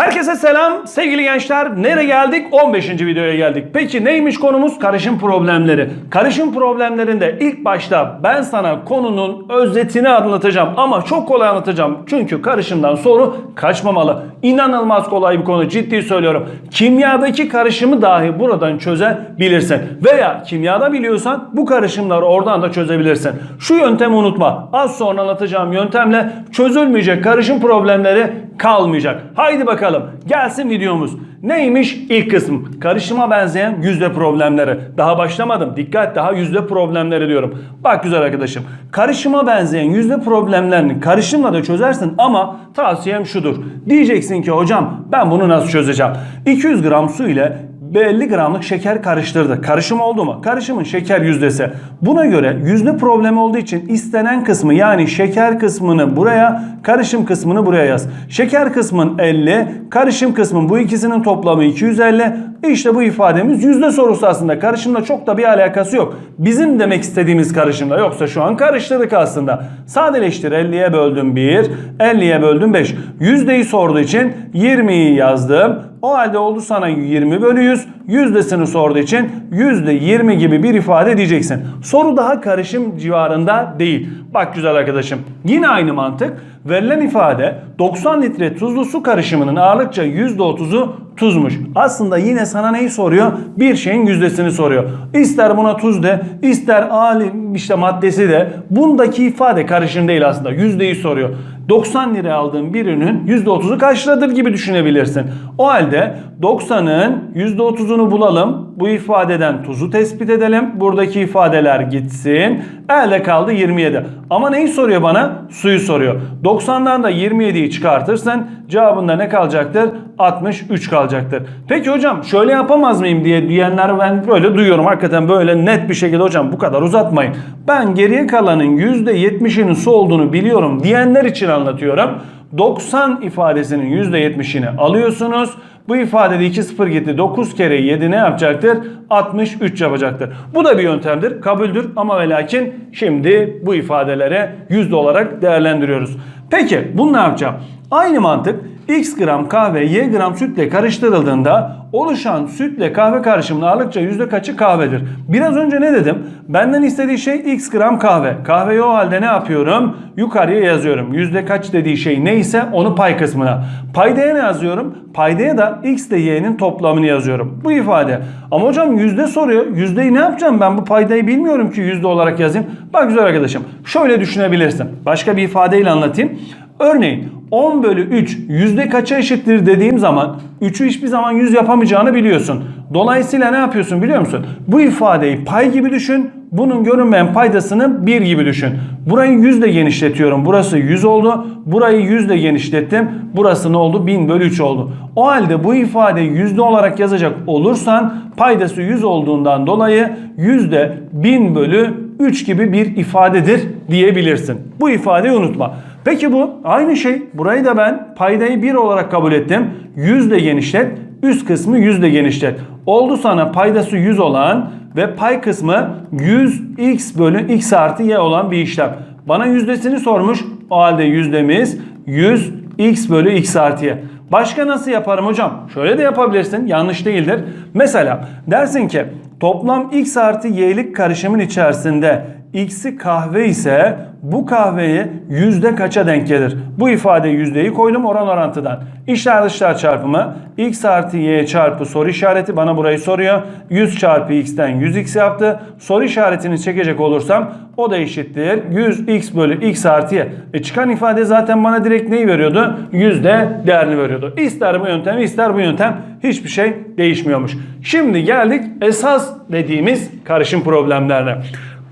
Hey! Herkese selam sevgili gençler. Nereye geldik? 15. videoya geldik. Peki neymiş konumuz? Karışım problemleri. Karışım problemlerinde ilk başta ben sana konunun özetini anlatacağım ama çok kolay anlatacağım. Çünkü karışımdan soru kaçmamalı. İnanılmaz kolay bir konu ciddi söylüyorum. Kimyadaki karışımı dahi buradan çözebilirsin. Veya kimyada biliyorsan bu karışımları oradan da çözebilirsin. Şu yöntemi unutma. Az sonra anlatacağım yöntemle çözülmeyecek karışım problemleri kalmayacak. Haydi bakalım gelsin videomuz. Neymiş ilk kısım? Karışıma benzeyen yüzde problemleri. Daha başlamadım. Dikkat daha yüzde problemleri diyorum. Bak güzel arkadaşım. Karışıma benzeyen yüzde problemlerini karışımla da çözersin ama tavsiyem şudur. Diyeceksin ki hocam ben bunu nasıl çözeceğim? 200 gram su ile 50 gramlık şeker karıştırdı. Karışım oldu mu? Karışımın şeker yüzdesi. Buna göre yüzde problemi olduğu için istenen kısmı yani şeker kısmını buraya, karışım kısmını buraya yaz. Şeker kısmın 50, karışım kısmın bu ikisinin toplamı 250. İşte bu ifademiz yüzde sorusu aslında. Karışımla çok da bir alakası yok. Bizim demek istediğimiz karışımla. Yoksa şu an karıştırdık aslında. Sadeleştir 50'ye böldüm 1, 50'ye böldüm 5. Yüzdeyi sorduğu için 20'yi yazdım. O halde oldu sana 20 bölü 100. Yüzdesini sorduğu için yüzde 20 gibi bir ifade diyeceksin. Soru daha karışım civarında değil. Bak güzel arkadaşım. Yine aynı mantık. Verilen ifade 90 litre tuzlu su karışımının ağırlıkça %30'u tuzmuş. Aslında yine sana neyi soruyor? Bir şeyin yüzdesini soruyor. İster buna tuz de, ister alim işte maddesi de. Bundaki ifade karışım değil aslında. Yüzdeyi soruyor. 90 lira aldığın bir ürünün %30'u kaç liradır gibi düşünebilirsin. O halde 90'ın %30'unu bulalım. Bu ifadeden tuzu tespit edelim. Buradaki ifadeler gitsin. Elde kaldı 27. Ama neyi soruyor bana? Suyu soruyor. 90'dan da 27'yi çıkartırsan cevabında ne kalacaktır? 63 kalacaktır. Peki hocam şöyle yapamaz mıyım diye diyenler ben böyle duyuyorum. Hakikaten böyle net bir şekilde hocam bu kadar uzatmayın. Ben geriye kalanın %70'inin su olduğunu biliyorum diyenler için anlatıyorum. 90 ifadesinin %70'ini alıyorsunuz. Bu ifadede 2 0 gitti. 9 kere 7 ne yapacaktır? 63 yapacaktır. Bu da bir yöntemdir. Kabuldür ama ve lakin şimdi bu ifadelere yüzde olarak değerlendiriyoruz. Peki bunu ne yapacağım? Aynı mantık x gram kahve y gram sütle karıştırıldığında oluşan sütle kahve karışımının ağırlıkça yüzde kaçı kahvedir? Biraz önce ne dedim? Benden istediği şey x gram kahve. Kahveyi o halde ne yapıyorum? Yukarıya yazıyorum. Yüzde kaç dediği şey neyse onu pay kısmına. Paydaya ne yazıyorum? Paydaya da x ile y'nin toplamını yazıyorum. Bu ifade. Ama hocam yüzde soruyor. Yüzdeyi ne yapacağım? Ben bu paydayı bilmiyorum ki yüzde olarak yazayım. Bak güzel arkadaşım. Şöyle düşünebilirsin. Başka bir ifadeyle anlatayım. Örneğin 10 bölü 3 yüzde kaça eşittir dediğim zaman 3'ü hiçbir zaman 100 yapamayacağını biliyorsun. Dolayısıyla ne yapıyorsun biliyor musun? Bu ifadeyi pay gibi düşün. Bunun görünmeyen paydasını 1 gibi düşün. Burayı 100 ile genişletiyorum. Burası 100 oldu. Burayı 100 ile genişlettim. Burası ne oldu? 1000 bölü 3 oldu. O halde bu ifadeyi yüzde olarak yazacak olursan paydası 100 olduğundan dolayı yüzde 1000 bölü 3 gibi bir ifadedir diyebilirsin. Bu ifadeyi unutma. Peki bu aynı şey. Burayı da ben paydayı 1 olarak kabul ettim. 100 ile genişlet. Üst kısmı 100 ile genişlet. Oldu sana paydası 100 olan ve pay kısmı 100x bölü x artı y olan bir işlem. Bana yüzdesini sormuş. O halde yüzdemiz 100x bölü x artı y. Başka nasıl yaparım hocam? Şöyle de yapabilirsin. Yanlış değildir. Mesela dersin ki toplam x artı y'lik karışımın içerisinde x'i kahve ise bu kahveyi yüzde kaça denk gelir? Bu ifade yüzdeyi koydum oran orantıdan. İşler dışlar çarpımı x artı y çarpı soru işareti bana burayı soruyor. 100 çarpı x'ten 100x yaptı. Soru işaretini çekecek olursam o da eşittir. 100x bölü x artı y. E çıkan ifade zaten bana direkt neyi veriyordu? Yüzde değerini veriyordu. İster bu yöntem ister bu yöntem hiçbir şey değişmiyormuş. Şimdi geldik esas dediğimiz karışım problemlerine.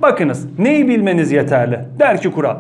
Bakınız neyi bilmeniz yeterli? Der ki kural.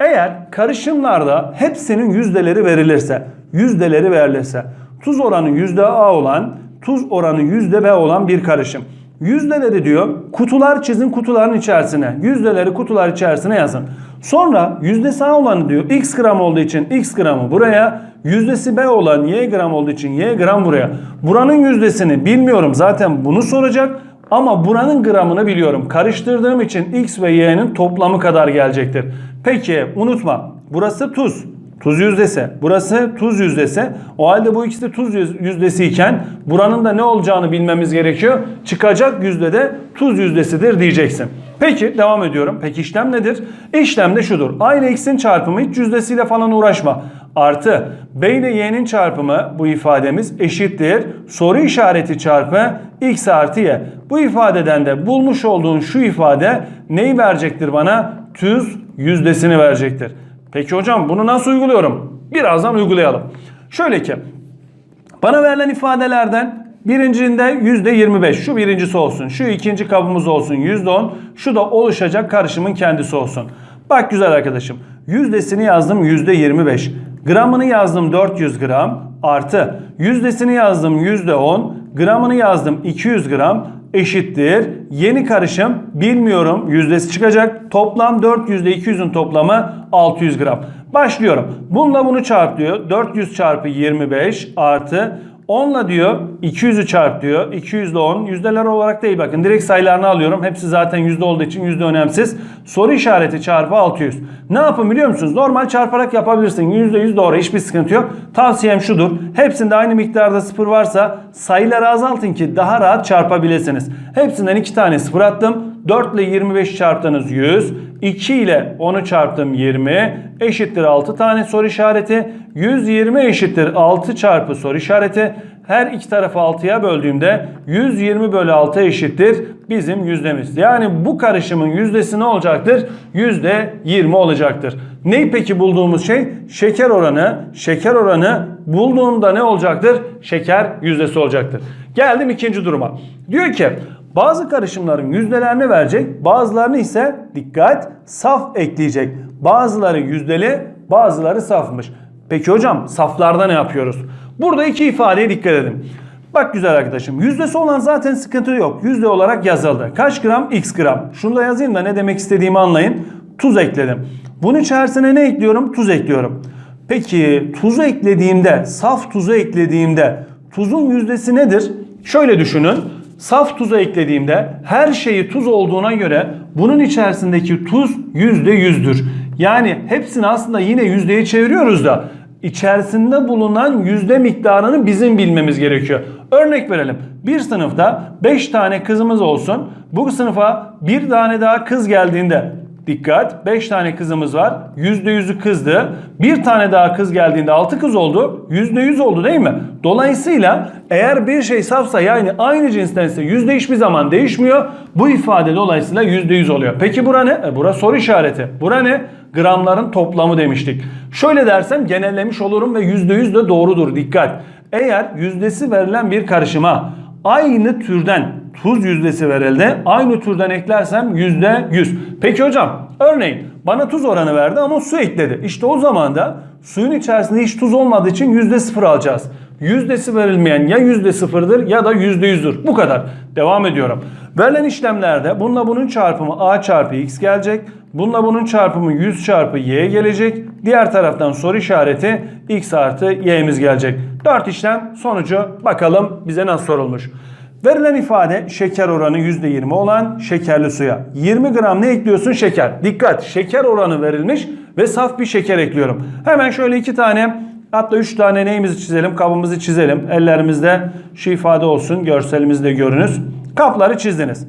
Eğer karışımlarda hepsinin yüzdeleri verilirse, yüzdeleri verilirse, tuz oranı yüzde A olan, tuz oranı yüzde B olan bir karışım. Yüzdeleri diyor kutular çizin kutuların içerisine. Yüzdeleri kutular içerisine yazın. Sonra yüzdesi A olanı diyor x gram olduğu için x gramı buraya. Yüzdesi B olan y gram olduğu için y gram buraya. Buranın yüzdesini bilmiyorum zaten bunu soracak. Ama buranın gramını biliyorum. Karıştırdığım için x ve y'nin toplamı kadar gelecektir. Peki unutma. Burası tuz. tuz yüzdesi. Burası tuz yüzdesi. O halde bu ikisi de tuz yüz- yüzdesi iken buranın da ne olacağını bilmemiz gerekiyor. Çıkacak yüzde de tuz yüzdesidir diyeceksin. Peki devam ediyorum. Peki işlem nedir? İşlem de şudur. Aynı x'in çarpımı hiç yüzdesiyle falan uğraşma. Artı b ile y'nin çarpımı bu ifademiz eşittir. Soru işareti çarpı x artı y. Bu ifadeden de bulmuş olduğun şu ifade neyi verecektir bana? Tuz yüzdesini verecektir. Peki hocam bunu nasıl uyguluyorum? Birazdan uygulayalım. Şöyle ki bana verilen ifadelerden birincinde %25 şu birincisi olsun. Şu ikinci kabımız olsun %10. Şu da oluşacak karışımın kendisi olsun. Bak güzel arkadaşım. Yüzdesini yazdım %25. Gramını yazdım 400 gram artı yüzdesini yazdım %10. Gramını yazdım 200 gram eşittir. Yeni karışım bilmiyorum yüzdesi çıkacak. Toplam 400 ile 200'ün toplamı 600 gram. Başlıyorum. Bununla bunu çarp diyor. 400 çarpı 25 artı 10'la diyor 200'ü çarp diyor. 200 ile 10 yüzdeler olarak değil bakın. Direkt sayılarını alıyorum. Hepsi zaten yüzde olduğu için yüzde önemsiz. Soru işareti çarpı 600. Ne yapın biliyor musunuz? Normal çarparak yapabilirsin. Yüzde yüz doğru hiçbir sıkıntı yok. Tavsiyem şudur. Hepsinde aynı miktarda sıfır varsa sayıları azaltın ki daha rahat çarpabilirsiniz. Hepsinden iki tane sıfır attım. 4 ile 25 çarptınız 100. 2 ile 10'u çarptım 20 eşittir 6 tane soru işareti. 120 eşittir 6 çarpı soru işareti. Her iki tarafı 6'ya böldüğümde 120 bölü 6 eşittir bizim yüzdemiz. Yani bu karışımın yüzdesi ne olacaktır? Yüzde 20 olacaktır. Ney peki bulduğumuz şey? Şeker oranı. Şeker oranı bulduğumda ne olacaktır? Şeker yüzdesi olacaktır. Geldim ikinci duruma. Diyor ki bazı karışımların yüzdelerini verecek, bazılarını ise dikkat saf ekleyecek. Bazıları yüzdeli, bazıları safmış. Peki hocam saflarda ne yapıyoruz? Burada iki ifadeye dikkat edin. Bak güzel arkadaşım yüzdesi olan zaten sıkıntı yok. Yüzde olarak yazıldı. Kaç gram? X gram. Şunu da yazayım da ne demek istediğimi anlayın. Tuz ekledim. Bunun içerisine ne ekliyorum? Tuz ekliyorum. Peki tuzu eklediğimde, saf tuzu eklediğimde tuzun yüzdesi nedir? Şöyle düşünün. Saf tuzu eklediğimde her şeyi tuz olduğuna göre bunun içerisindeki tuz yüzde yüzdür. Yani hepsini aslında yine yüzdeye çeviriyoruz da içerisinde bulunan yüzde miktarını bizim bilmemiz gerekiyor. Örnek verelim. Bir sınıfta 5 tane kızımız olsun. Bu sınıfa bir tane daha kız geldiğinde Dikkat 5 tane kızımız var. %100'ü kızdı. Bir tane daha kız geldiğinde 6 kız oldu. %100 oldu değil mi? Dolayısıyla eğer bir şey safsa yani aynı cinstense yüzde hiçbir zaman değişmiyor. Bu ifade dolayısıyla %100 oluyor. Peki bura ne? E, bura soru işareti. Bura ne? Gramların toplamı demiştik. Şöyle dersem genellemiş olurum ve %100 de doğrudur. Dikkat. Eğer yüzdesi verilen bir karışıma aynı türden tuz yüzdesi verildi. Aynı türden eklersem yüzde yüz. Peki hocam örneğin bana tuz oranı verdi ama su ekledi. İşte o zaman da suyun içerisinde hiç tuz olmadığı için yüzde sıfır alacağız. Yüzdesi verilmeyen ya yüzde sıfırdır ya da yüzde yüzdür. Bu kadar. Devam ediyorum. Verilen işlemlerde bununla bunun çarpımı a çarpı x gelecek. Bununla bunun çarpımı 100 çarpı y gelecek. Diğer taraftan soru işareti x artı y'miz gelecek. 4 işlem sonucu bakalım bize nasıl sorulmuş. Verilen ifade şeker oranı %20 olan şekerli suya. 20 gram ne ekliyorsun? Şeker. Dikkat şeker oranı verilmiş ve saf bir şeker ekliyorum. Hemen şöyle iki tane hatta üç tane neyimizi çizelim? Kabımızı çizelim. Ellerimizde şu ifade olsun. Görselimizde görünüz. Kapları çizdiniz.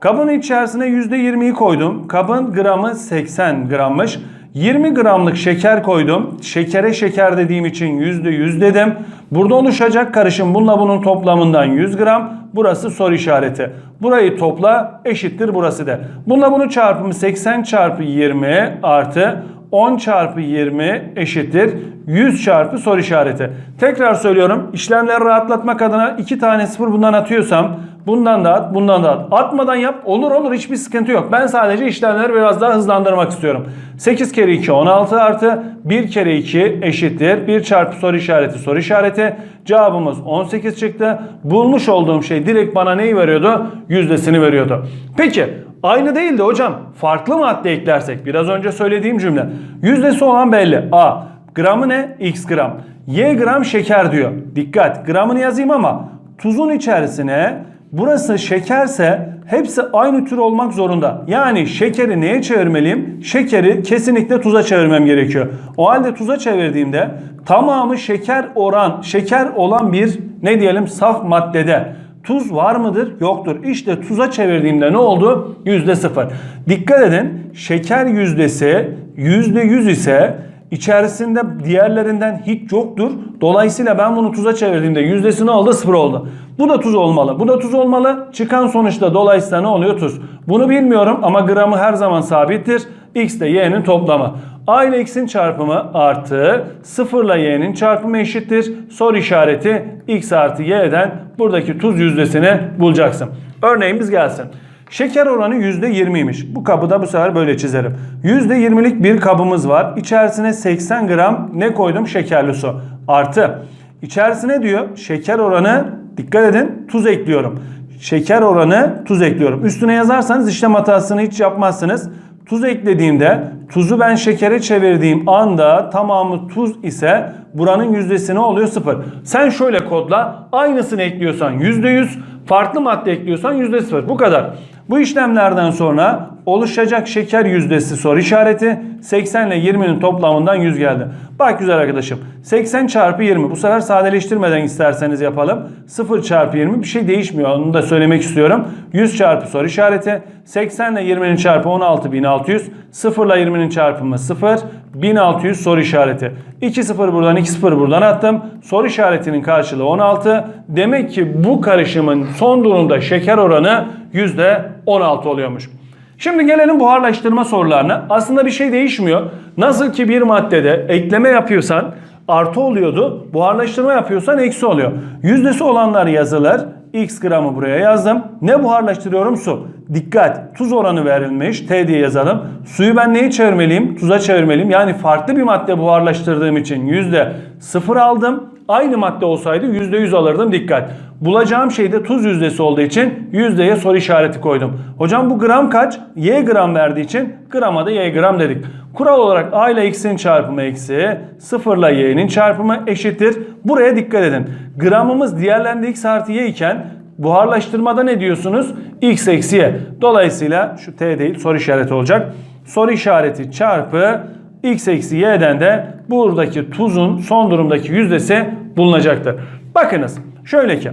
Kabın içerisine %20'yi koydum. Kabın gramı 80 grammış. 20 gramlık şeker koydum. Şekere şeker dediğim için %100 dedim. Burada oluşacak karışım bununla bunun toplamından 100 gram. Burası soru işareti. Burayı topla eşittir burası da. Bununla bunun çarpımı 80 çarpı 20 artı 10 çarpı 20 eşittir 100 çarpı soru işareti. Tekrar söylüyorum işlemleri rahatlatmak adına 2 tane sıfır bundan atıyorsam bundan da at bundan da at. Atmadan yap olur olur hiçbir sıkıntı yok. Ben sadece işlemleri biraz daha hızlandırmak istiyorum. 8 kere 2 16 artı 1 kere 2 eşittir. 1 çarpı soru işareti soru işareti. Cevabımız 18 çıktı. Bulmuş olduğum şey direkt bana neyi veriyordu? Yüzdesini veriyordu. Peki Aynı değil de hocam farklı madde eklersek biraz önce söylediğim cümle yüzdesi olan belli. A gramı ne? X gram. Y gram şeker diyor. Dikkat gramını yazayım ama tuzun içerisine Burası şekerse hepsi aynı tür olmak zorunda. Yani şekeri neye çevirmeliyim? Şekeri kesinlikle tuza çevirmem gerekiyor. O halde tuza çevirdiğimde tamamı şeker oran, şeker olan bir ne diyelim saf maddede Tuz var mıdır? Yoktur. İşte tuza çevirdiğimde ne oldu? Yüzde sıfır. Dikkat edin şeker yüzdesi yüzde yüz ise içerisinde diğerlerinden hiç yoktur. Dolayısıyla ben bunu tuza çevirdiğimde yüzdesi ne oldu? Sıfır oldu. Bu da tuz olmalı. Bu da tuz olmalı. Çıkan sonuçta dolayısıyla ne oluyor? Tuz. Bunu bilmiyorum ama gramı her zaman sabittir. X ile y'nin toplamı. A ile x'in çarpımı artı 0 ile y'nin çarpımı eşittir. Soru işareti x artı y'den buradaki tuz yüzdesini bulacaksın. Örneğimiz gelsin. Şeker oranı %20'ymiş. Bu kabı da bu sefer böyle çizerim. %20'lik bir kabımız var. İçerisine 80 gram ne koydum? Şekerli su. Artı. İçerisine diyor şeker oranı dikkat edin tuz ekliyorum. Şeker oranı tuz ekliyorum. Üstüne yazarsanız işlem hatasını hiç yapmazsınız. Tuz eklediğimde tuzu ben şekere çevirdiğim anda tamamı tuz ise buranın yüzdesi ne oluyor? Sıfır. Sen şöyle kodla aynısını ekliyorsan yüzde yüz, farklı madde ekliyorsan yüzde sıfır. Bu kadar. Bu işlemlerden sonra oluşacak şeker yüzdesi soru işareti 80 ile 20'nin toplamından 100 geldi. Bak güzel arkadaşım 80 çarpı 20 bu sefer sadeleştirmeden isterseniz yapalım. 0 çarpı 20 bir şey değişmiyor onu da söylemek istiyorum. 100 çarpı soru işareti 80 ile 20'nin çarpı 16 1600 0 ile 20'nin çarpımı 0 1600 soru işareti. 2 0 buradan 2 0 buradan attım. Soru işaretinin karşılığı 16. Demek ki bu karışımın son durumda şeker oranı %16 oluyormuş. Şimdi gelelim buharlaştırma sorularına. Aslında bir şey değişmiyor. Nasıl ki bir maddede ekleme yapıyorsan artı oluyordu. Buharlaştırma yapıyorsan eksi oluyor. Yüzdesi olanlar yazılır. X gramı buraya yazdım. Ne buharlaştırıyorum? Su. Dikkat. Tuz oranı verilmiş. T diye yazalım. Suyu ben neyi çevirmeliyim? Tuza çevirmeliyim. Yani farklı bir madde buharlaştırdığım için yüzde sıfır aldım. Aynı madde olsaydı yüzde yüz alırdım. Dikkat. Bulacağım şey de tuz yüzdesi olduğu için yüzdeye soru işareti koydum. Hocam bu gram kaç? Y gram verdiği için grama da Y gram dedik. Kural olarak A ile X'in çarpımı eksi 0 ile Y'nin çarpımı eşittir. Buraya dikkat edin. Gramımız diğerlerinde X artı Y iken buharlaştırmada ne diyorsunuz? X eksi Y. Dolayısıyla şu T değil soru işareti olacak. Soru işareti çarpı X eksi Y'den de buradaki tuzun son durumdaki yüzdesi bulunacaktır. Bakınız şöyle ki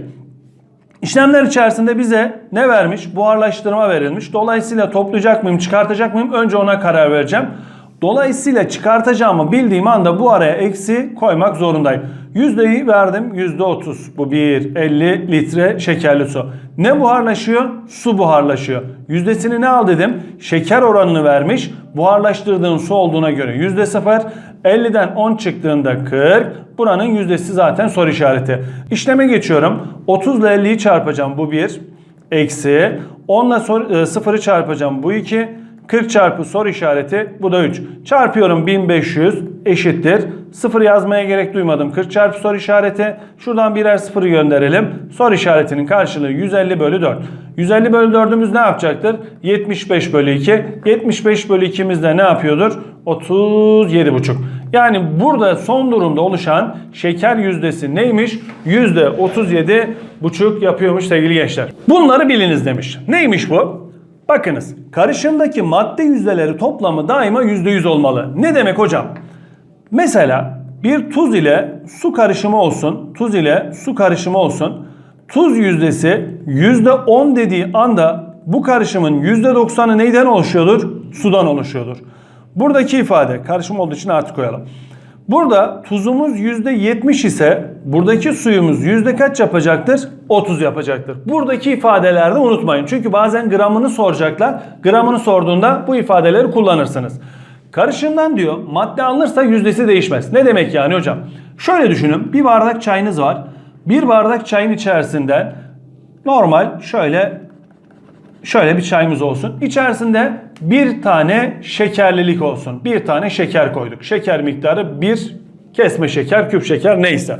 İşlemler içerisinde bize ne vermiş? Buharlaştırma verilmiş. Dolayısıyla toplayacak mıyım, çıkartacak mıyım? Önce ona karar vereceğim. Dolayısıyla çıkartacağımı bildiğim anda bu araya eksi koymak zorundayım. Yüzdeyi verdim. Yüzde otuz. Bu bir 50 litre şekerli su. Ne buharlaşıyor? Su buharlaşıyor. Yüzdesini ne al dedim? Şeker oranını vermiş. Buharlaştırdığın su olduğuna göre yüzde sıfır. 50'den 10 çıktığında 40. Buranın yüzdesi zaten soru işareti. İşleme geçiyorum. 30 ile 50'yi çarpacağım. Bu 1. Eksi. 10 ile 0'ı çarpacağım. Bu 2. 40 çarpı soru işareti bu da 3. Çarpıyorum 1500 eşittir. 0 yazmaya gerek duymadım. 40 çarpı soru işareti. Şuradan birer sıfırı gönderelim. Soru işaretinin karşılığı 150 bölü 4. 150 bölü 4'ümüz ne yapacaktır? 75 bölü 2. 75 bölü 2'miz de ne yapıyordur? 37,5. Yani burada son durumda oluşan şeker yüzdesi neymiş? %37,5 yapıyormuş sevgili gençler. Bunları biliniz demiş. Neymiş bu? Bakınız karışımdaki madde yüzdeleri toplamı daima %100 olmalı. Ne demek hocam? Mesela bir tuz ile su karışımı olsun. Tuz ile su karışımı olsun. Tuz yüzdesi %10 dediği anda bu karışımın %90'ı neyden oluşuyordur? Sudan oluşuyordur. Buradaki ifade karışım olduğu için artı koyalım. Burada tuzumuz %70 ise buradaki suyumuz yüzde kaç yapacaktır? 30 yapacaktır. Buradaki ifadelerde unutmayın. Çünkü bazen gramını soracaklar. Gramını sorduğunda bu ifadeleri kullanırsınız. Karışımdan diyor madde alınırsa yüzdesi değişmez. Ne demek yani hocam? Şöyle düşünün. Bir bardak çayınız var. Bir bardak çayın içerisinde normal şöyle şöyle bir çayımız olsun. İçerisinde bir tane şekerlilik olsun. Bir tane şeker koyduk. Şeker miktarı bir kesme şeker, küp şeker neyse.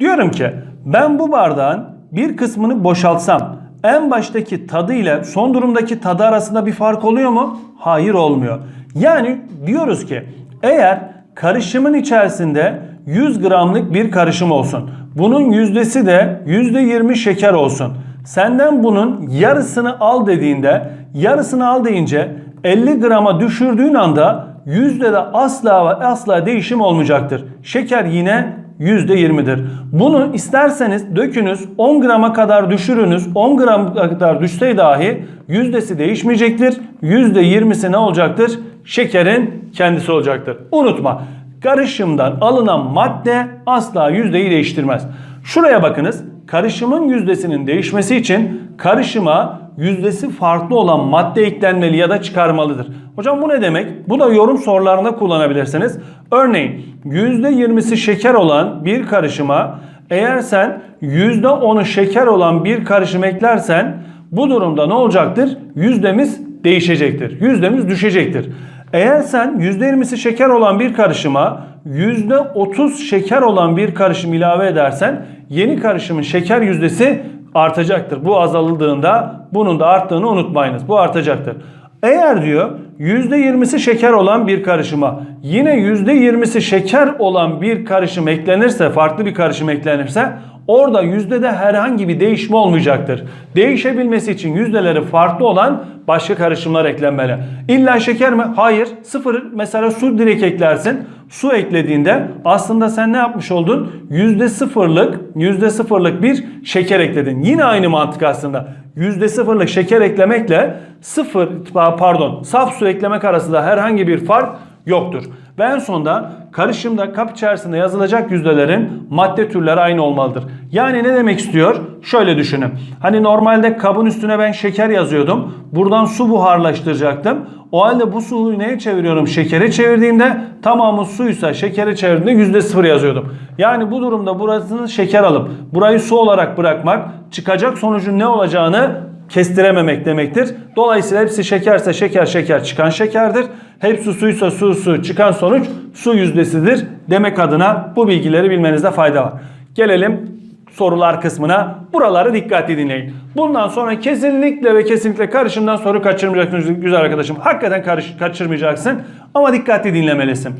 Diyorum ki ben bu bardağın bir kısmını boşaltsam en baştaki tadı ile son durumdaki tadı arasında bir fark oluyor mu? Hayır olmuyor. Yani diyoruz ki eğer karışımın içerisinde 100 gramlık bir karışım olsun. Bunun yüzdesi de %20 şeker olsun. Senden bunun yarısını al dediğinde yarısını al deyince 50 grama düşürdüğün anda yüzdede asla ve asla değişim olmayacaktır. Şeker yine %20'dir. Bunu isterseniz dökünüz 10 grama kadar düşürünüz 10 gram kadar düşse dahi yüzdesi değişmeyecektir. %20'si ne olacaktır? Şekerin kendisi olacaktır. Unutma karışımdan alınan madde asla yüzdeyi değiştirmez. Şuraya bakınız. Karışımın yüzdesinin değişmesi için karışıma yüzdesi farklı olan madde eklenmeli ya da çıkarmalıdır. Hocam bu ne demek? Bu da yorum sorularında kullanabilirsiniz. Örneğin %20'si şeker olan bir karışıma eğer sen %10'u şeker olan bir karışım eklersen bu durumda ne olacaktır? Yüzdemiz değişecektir. Yüzdemiz düşecektir. Eğer sen %20'si şeker olan bir karışıma %30 şeker olan bir karışım ilave edersen yeni karışımın şeker yüzdesi artacaktır. Bu azaldığında bunun da arttığını unutmayınız. Bu artacaktır. Eğer diyor %20'si şeker olan bir karışıma yine %20'si şeker olan bir karışım eklenirse farklı bir karışım eklenirse orada yüzdede herhangi bir değişme olmayacaktır. Değişebilmesi için yüzdeleri farklı olan başka karışımlar eklenmeli. İlla şeker mi? Hayır. Sıfır mesela su direkt eklersin. Su eklediğinde aslında sen ne yapmış oldun? Yüzde sıfırlık, yüzde sıfırlık bir şeker ekledin. Yine aynı mantık aslında. Yüzde sıfırlık şeker eklemekle sıfır pardon saf su eklemek arasında herhangi bir fark yoktur. Ve en sonda karışımda kap içerisinde yazılacak yüzdelerin madde türleri aynı olmalıdır. Yani ne demek istiyor? Şöyle düşünün. Hani normalde kabın üstüne ben şeker yazıyordum. Buradan su buharlaştıracaktım. O halde bu suyu neye çeviriyorum? Şekere çevirdiğimde tamamı suysa şekere çevirdiğimde %0 yazıyordum. Yani bu durumda burasını şeker alıp burayı su olarak bırakmak çıkacak sonucun ne olacağını kestirememek demektir. Dolayısıyla hepsi şekerse şeker şeker çıkan şekerdir. Hepsi suysa su su çıkan sonuç su yüzdesidir demek adına bu bilgileri bilmenizde fayda var. Gelelim sorular kısmına. Buraları dikkatli dinleyin. Bundan sonra kesinlikle ve kesinlikle karışımdan soru kaçırmayacaksın güzel arkadaşım. Hakikaten karış, kaçırmayacaksın ama dikkatli dinlemelisin.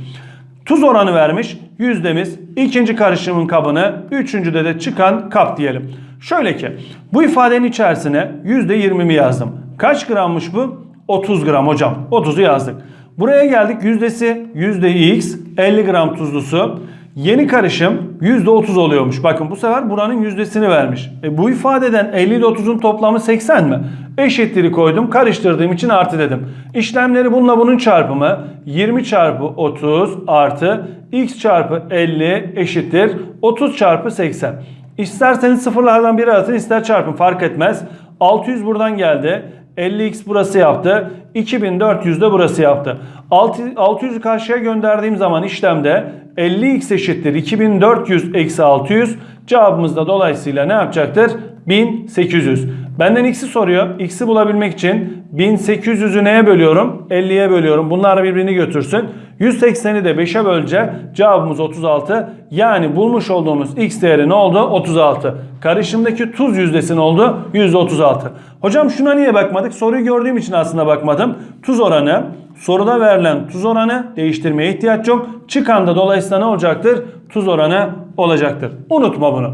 Tuz oranı vermiş yüzdemiz. ikinci karışımın kabını, üçüncüde de çıkan kap diyelim. Şöyle ki bu ifadenin içerisine %20'mi yazdım. Kaç grammış bu? 30 gram hocam. 30'u yazdık. Buraya geldik yüzdesi %x 50 gram tuzlusu. Yeni karışım %30 oluyormuş. Bakın bu sefer buranın yüzdesini vermiş. E bu ifadeden 50 ile 30'un toplamı 80 mi? Eşitleri koydum. Karıştırdığım için artı dedim. İşlemleri bununla bunun çarpımı 20 çarpı 30 artı x çarpı 50 eşittir 30 çarpı 80. İsterseniz sıfırlardan biri atın ister çarpın fark etmez. 600 buradan geldi. 50x burası yaptı. 2400 de burası yaptı. 600'ü karşıya gönderdiğim zaman işlemde 50x eşittir 2400 eksi 600. Cevabımız da dolayısıyla ne yapacaktır? 1800. Benden x'i soruyor. X'i bulabilmek için 1800'ü neye bölüyorum? 50'ye bölüyorum. Bunlar birbirini götürsün. 180'i de 5'e bölünce cevabımız 36. Yani bulmuş olduğumuz x değeri ne oldu? 36. Karışımdaki tuz yüzdesi ne oldu? %36. Hocam şuna niye bakmadık? Soruyu gördüğüm için aslında bakmadım. Tuz oranı, soruda verilen tuz oranı değiştirmeye ihtiyaç yok. Çıkan da dolayısıyla ne olacaktır? Tuz oranı olacaktır. Unutma bunu.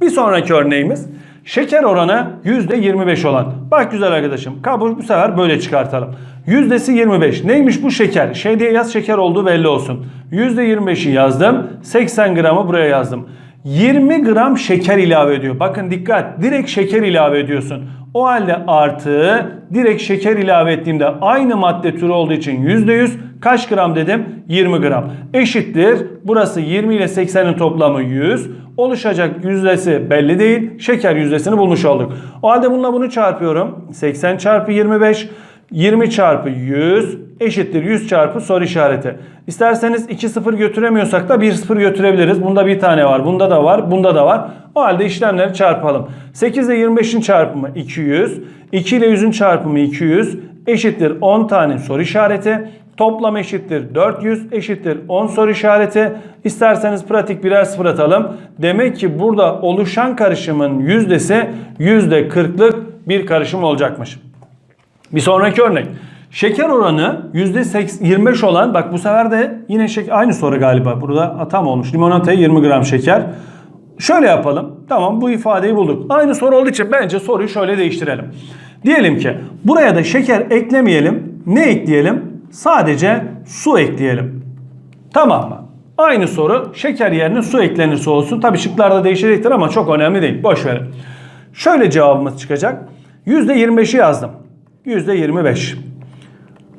Bir sonraki örneğimiz. Şeker oranı %25 olan. Bak güzel arkadaşım. Kabul bu sefer böyle çıkartalım. Yüzdesi 25. Neymiş bu şeker? Şey diye yaz şeker olduğu belli olsun. %25'i yazdım. 80 gramı buraya yazdım. 20 gram şeker ilave ediyor. Bakın dikkat. Direkt şeker ilave ediyorsun. O halde artı direkt şeker ilave ettiğimde aynı madde türü olduğu için %100 kaç gram dedim? 20 gram. Eşittir. Burası 20 ile 80'in toplamı 100. Oluşacak yüzdesi belli değil. Şeker yüzdesini bulmuş olduk. O halde bununla bunu çarpıyorum. 80 çarpı 25 20 çarpı 100 eşittir 100 çarpı soru işareti. İsterseniz 2 sıfır götüremiyorsak da 1 sıfır götürebiliriz. Bunda bir tane var. Bunda da var. Bunda da var. O halde işlemleri çarpalım. 8 ile 25'in çarpımı 200. 2 ile 100'ün çarpımı 200 eşittir 10 tane soru işareti. Toplam eşittir 400 eşittir 10 soru işareti. İsterseniz pratik birer sıfır atalım. Demek ki burada oluşan karışımın yüzdesi %40'lık bir karışım olacakmış. Bir sonraki örnek. Şeker oranı %25 olan bak bu sefer de yine şeker, aynı soru galiba. Burada atam olmuş. Limonataya 20 gram şeker. Şöyle yapalım. Tamam bu ifadeyi bulduk. Aynı soru olduğu için bence soruyu şöyle değiştirelim. Diyelim ki buraya da şeker eklemeyelim. Ne ekleyelim? Sadece su ekleyelim. Tamam mı? Aynı soru şeker yerine su eklenirse olsun. Tabii şıklarda değişecektir ama çok önemli değil. Boş verin. Şöyle cevabımız çıkacak. %25'i yazdım. %25.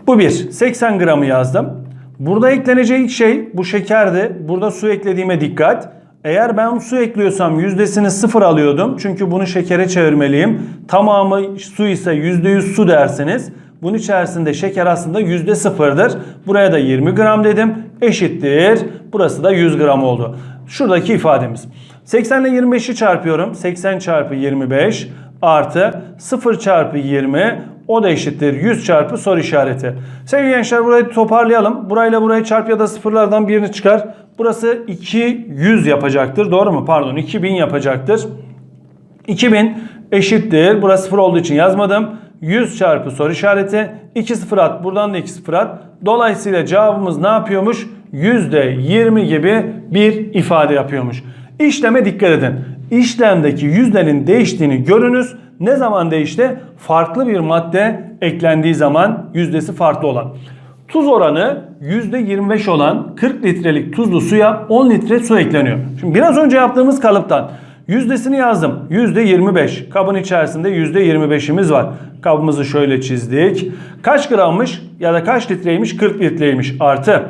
Bu bir. 80 gramı yazdım. Burada eklenecek şey bu şekerdi. Burada su eklediğime dikkat. Eğer ben su ekliyorsam yüzdesini sıfır alıyordum. Çünkü bunu şekere çevirmeliyim. Tamamı su ise %100 su dersiniz. Bunun içerisinde şeker aslında yüzde sıfırdır. Buraya da 20 gram dedim. Eşittir. Burası da 100 gram oldu. Şuradaki ifademiz. 80 ile 25'i çarpıyorum. 80 çarpı 25 artı 0 çarpı 20 o da eşittir 100 çarpı soru işareti. Sevgili gençler burayı toparlayalım. Burayla burayı çarp ya da sıfırlardan birini çıkar. Burası 200 yapacaktır. Doğru mu? Pardon 2000 yapacaktır. 2000 eşittir. Burası 0 olduğu için yazmadım. 100 çarpı soru işareti. 2 sıfır at. Buradan da 2 sıfır at. Dolayısıyla cevabımız ne yapıyormuş? %20 gibi bir ifade yapıyormuş. İşleme dikkat edin. İşlemdeki yüzdenin değiştiğini görünüz. Ne zaman değişti? Farklı bir madde eklendiği zaman yüzdesi farklı olan. Tuz oranı %25 olan 40 litrelik tuzlu suya 10 litre su ekleniyor. Şimdi biraz önce yaptığımız kalıptan yüzdesini yazdım. %25. Kabın içerisinde %25'imiz var. Kabımızı şöyle çizdik. Kaç grammış ya da kaç litreymiş? 40 litreymiş. Artı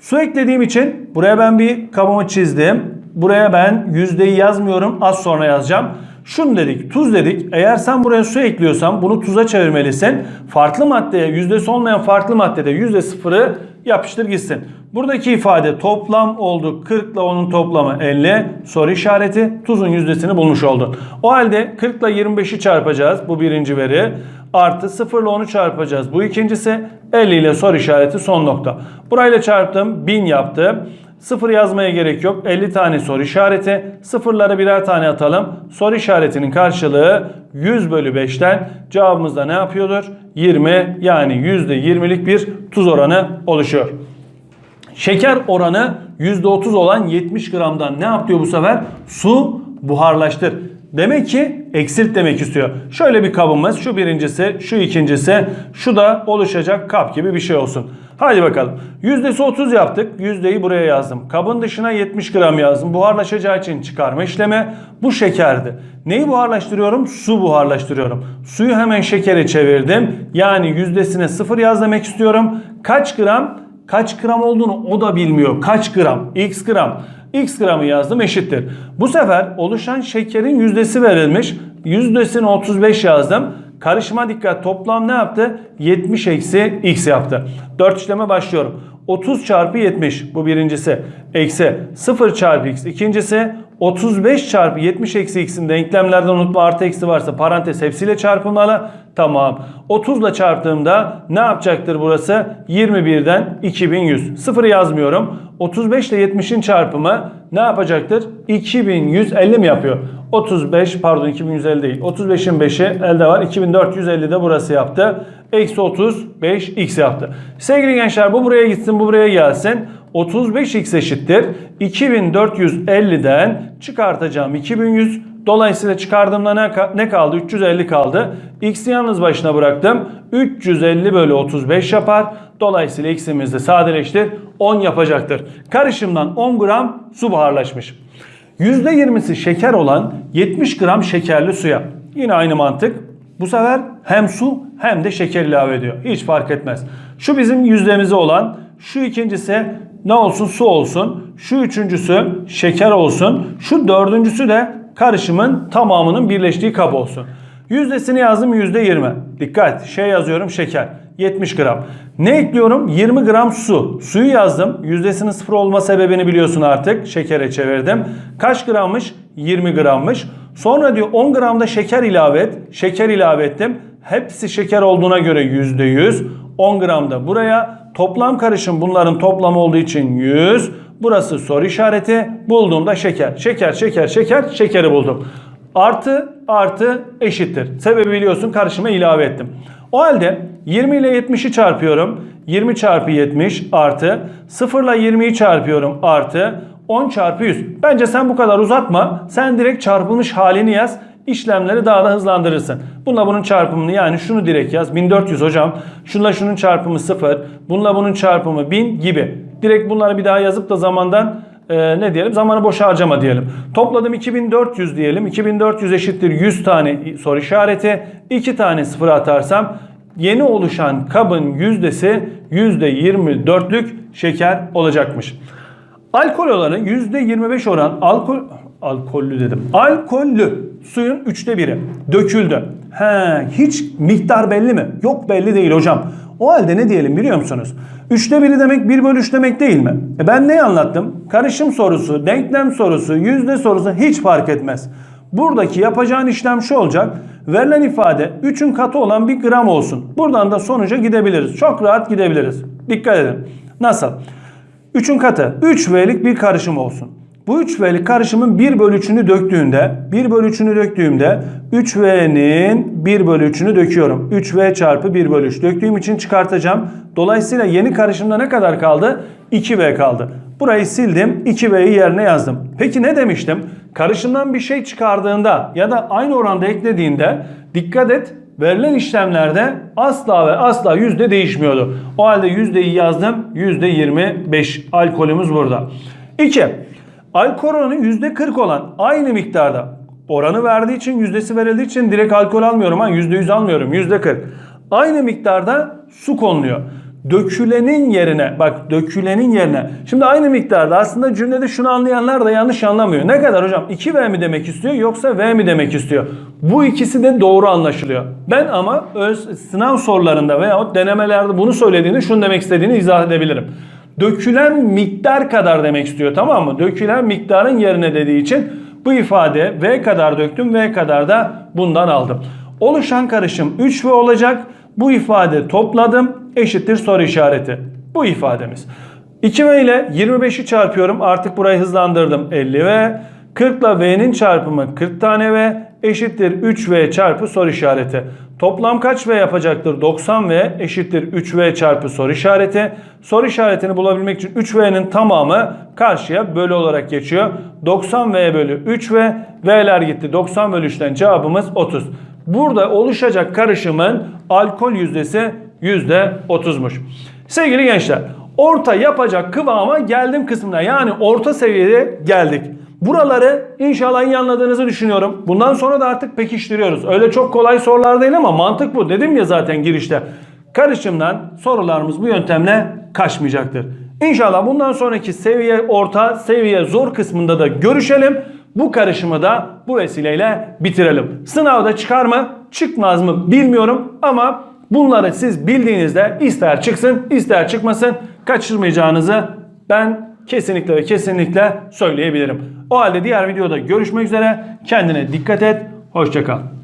su eklediğim için buraya ben bir kabımı çizdim. Buraya ben yüzdeyi yazmıyorum. Az sonra yazacağım. Şunu dedik, tuz dedik. Eğer sen buraya su ekliyorsan bunu tuza çevirmelisin. Farklı maddeye, yüzdesi olmayan farklı maddede yüzde sıfırı yapıştır gitsin. Buradaki ifade toplam oldu. 40 ile onun toplamı 50. Soru işareti tuzun yüzdesini bulmuş oldun. O halde 40 ile 25'i çarpacağız. Bu birinci veri. Artı 0 ile 10'u çarpacağız. Bu ikincisi 50 ile soru işareti son nokta. Burayla çarptım 1000 yaptı. Sıfır yazmaya gerek yok. 50 tane soru işareti. Sıfırlara birer tane atalım. Soru işaretinin karşılığı 100 bölü 5'ten cevabımız da ne yapıyordur? 20 yani %20'lik bir tuz oranı oluşuyor. Şeker oranı %30 olan 70 gramdan ne yap diyor bu sefer? Su buharlaştır. Demek ki eksilt demek istiyor. Şöyle bir kabımız. Şu birincisi, şu ikincisi, şu da oluşacak kap gibi bir şey olsun. Hadi bakalım. Yüzdesi 30 yaptık. Yüzdeyi buraya yazdım. Kabın dışına 70 gram yazdım. Buharlaşacağı için çıkarma işlemi. Bu şekerdi. Neyi buharlaştırıyorum? Su buharlaştırıyorum. Suyu hemen şekere çevirdim. Yani yüzdesine 0 yaz demek istiyorum. Kaç gram? Kaç gram olduğunu o da bilmiyor. Kaç gram? X gram. X gramı yazdım eşittir. Bu sefer oluşan şekerin yüzdesi verilmiş. Yüzdesini 35 yazdım. Karışıma dikkat toplam ne yaptı? 70 eksi x yaptı. 4 işleme başlıyorum. 30 çarpı 70 bu birincisi. Eksi 0 çarpı x ikincisi. 35 çarpı 70 eksi x'in denklemlerden unutma artı eksi varsa parantez hepsiyle çarpılmalı. Tamam. 30 ile çarptığımda ne yapacaktır burası? 21'den 2100. 0 yazmıyorum. 35 ile 70'in çarpımı ne yapacaktır? 2150 mi yapıyor? 35 pardon 2150 değil. 35'in 5'i elde var. 2450 de burası yaptı. Eksi 35 x yaptı. Sevgili gençler bu buraya gitsin bu buraya gelsin. 35x eşittir. 2450'den çıkartacağım 2100. Dolayısıyla çıkardığımda ne, ne kaldı? 350 kaldı. X'i yalnız başına bıraktım. 350 bölü 35 yapar. Dolayısıyla x'imiz de sadeleştir. 10 yapacaktır. Karışımdan 10 gram su buharlaşmış. %20'si şeker olan 70 gram şekerli suya. Yine aynı mantık. Bu sefer hem su hem de şeker ilave ediyor. Hiç fark etmez. Şu bizim yüzdemize olan, şu ikincisi ne olsun su olsun. Şu üçüncüsü şeker olsun. Şu dördüncüsü de karışımın tamamının birleştiği kap olsun. Yüzdesini yazdım %20. Dikkat şey yazıyorum şeker. 70 gram. Ne ekliyorum? 20 gram su. Suyu yazdım. Yüzdesinin sıfır olma sebebini biliyorsun artık. Şekere çevirdim. Kaç grammış? 20 grammış. Sonra diyor 10 gram da şeker ilave et. Şeker ilave ettim. Hepsi şeker olduğuna göre %100. 10 gram da buraya. Toplam karışım bunların toplamı olduğu için 100. Burası soru işareti. Bulduğumda şeker. Şeker, şeker, şeker. Şekeri buldum. Artı, artı eşittir. Sebebi biliyorsun karışıma ilave ettim. O halde 20 ile 70'i çarpıyorum. 20 çarpı 70 artı 0 ile 20'yi çarpıyorum artı 10 çarpı 100. Bence sen bu kadar uzatma. Sen direkt çarpılmış halini yaz. İşlemleri daha da hızlandırırsın. Bununla bunun çarpımını yani şunu direkt yaz. 1400 hocam. Şunla şunun çarpımı 0. Bununla bunun çarpımı 1000 gibi. Direkt bunları bir daha yazıp da zamandan e, ne diyelim zamanı boşa harcama diyelim. Topladım 2400 diyelim. 2400 eşittir 100 tane soru işareti. 2 tane sıfır atarsam yeni oluşan kabın yüzdesi %24'lük şeker olacakmış. Alkol oranı %25 oran alkol alkollü dedim. Alkollü suyun üçte biri döküldü. He, hiç miktar belli mi? Yok belli değil hocam. O halde ne diyelim biliyor musunuz? Üçte biri demek 1 bölü 3 demek değil mi? E ben ne anlattım? Karışım sorusu, denklem sorusu, yüzde sorusu hiç fark etmez. Buradaki yapacağın işlem şu olacak. Verilen ifade 3'ün katı olan bir gram olsun. Buradan da sonuca gidebiliriz. Çok rahat gidebiliriz. Dikkat edin. Nasıl? 3'ün katı 3V'lik bir karışım olsun. Bu 3V'lik karışımın 1 bölü 3'ünü döktüğünde 1 bölü 3'ünü döktüğümde 3V'nin 1 bölü 3'ünü döküyorum. 3V çarpı 1 bölü 3 döktüğüm için çıkartacağım. Dolayısıyla yeni karışımda ne kadar kaldı? 2V kaldı. Burayı sildim 2V'yi yerine yazdım. Peki ne demiştim? Karışımdan bir şey çıkardığında ya da aynı oranda eklediğinde dikkat et verilen işlemlerde asla ve asla yüzde değişmiyordu. O halde yüzdeyi yazdım. Yüzde 25 alkolümüz burada. 2. Alkol oranı yüzde 40 olan aynı miktarda oranı verdiği için yüzdesi verildiği için direkt alkol almıyorum. ha yüzde yüz almıyorum. Yüzde 40. Aynı miktarda su konuluyor. Dökülenin yerine bak dökülenin yerine. Şimdi aynı miktarda aslında cümlede şunu anlayanlar da yanlış anlamıyor. Ne kadar hocam 2V mi demek istiyor yoksa V mi demek istiyor? Bu ikisi de doğru anlaşılıyor. Ben ama öz, sınav sorularında veyahut denemelerde bunu söylediğini şunu demek istediğini izah edebilirim. Dökülen miktar kadar demek istiyor tamam mı? Dökülen miktarın yerine dediği için bu ifade V kadar döktüm V kadar da bundan aldım. Oluşan karışım 3V olacak. Bu ifade topladım eşittir soru işareti. Bu ifademiz. 2V ile 25'i çarpıyorum. Artık burayı hızlandırdım. 50V. 40 ile V'nin çarpımı 40 tane V eşittir 3V çarpı soru işareti. Toplam kaç V yapacaktır? 90V eşittir 3V çarpı soru işareti. Soru işaretini bulabilmek için 3V'nin tamamı karşıya bölü olarak geçiyor. 90V bölü 3V. V'ler gitti. 90 bölü 3'ten cevabımız 30. Burada oluşacak karışımın alkol yüzdesi %30'muş. Sevgili gençler orta yapacak kıvama geldim kısmına yani orta seviyede geldik. Buraları inşallah iyi anladığınızı düşünüyorum. Bundan sonra da artık pekiştiriyoruz. Öyle çok kolay sorular değil ama mantık bu. Dedim ya zaten girişte. Karışımdan sorularımız bu yöntemle kaçmayacaktır. İnşallah bundan sonraki seviye orta, seviye zor kısmında da görüşelim. Bu karışımı da bu vesileyle bitirelim. Sınavda çıkar mı, çıkmaz mı bilmiyorum ama bunları siz bildiğinizde ister çıksın, ister çıkmasın kaçırmayacağınızı ben kesinlikle ve kesinlikle söyleyebilirim. O halde diğer videoda görüşmek üzere. Kendine dikkat et. Hoşçakal.